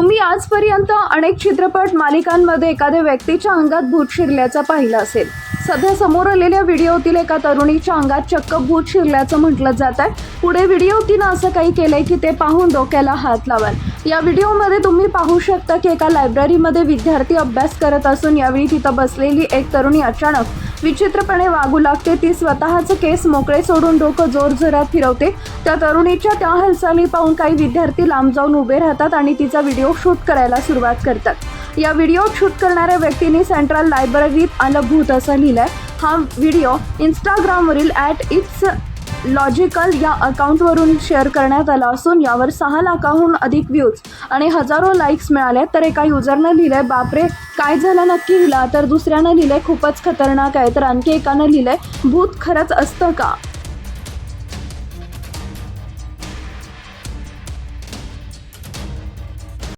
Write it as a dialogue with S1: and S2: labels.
S1: तुम्ही आजपर्यंत अनेक चित्रपट मालिकांमध्ये एखाद्या व्यक्तीच्या अंगात भूत शिरल्याचं पाहिलं असेल. सध्या समोर आलेल्या व्हिडिओतील एका तरुणीच्या अंगात चक्क भूत शिरल्याचं म्हटलं जात आहे. पुढे व्हिडिओ तिनं असं काही केलंय की ते पाहून डोक्याला हात लावाल. या व्हिडिओमध्ये तुम्ही पाहू शकता की एका लायब्ररीमध्ये विद्यार्थी अभ्यास करत असून यावेळी तिथं बसलेली एक तरुणी अचानक विचित्रपणे वागू लागते. ती स्वतःचं केस मोकळे सोडून डोकं जोरजोरात फिरवते. त्या तरुणीच्या त्या हालचाली पाहून काही विद्यार्थी लांब जाऊन उभे राहतात आणि तिचा व्हिडिओ शूट करायला सुरुवात करतात. या व्हिडिओ शूट करणाऱ्या व्यक्तीने सेंट्रल लायब्ररीत आलं भूत असं लिहिलंय. हा व्हिडिओ इंस्टाग्रामवरील ॲट इट्स लॉजिकल या अकाउंटवरून शेअर करण्यात आला असून यावर सहा लाखाहून अधिक व्ह्यूज आणि हजारो लाईक्स मिळाले तर एका युजरनं लिहिलंय बापरे काय झालं? नक्की हिला? तर दुसऱ्यानं लिहिलंय खूपच खतरनाक आहे. तर आणखी एकानं लिहिलंय भूत खरंच असतं का?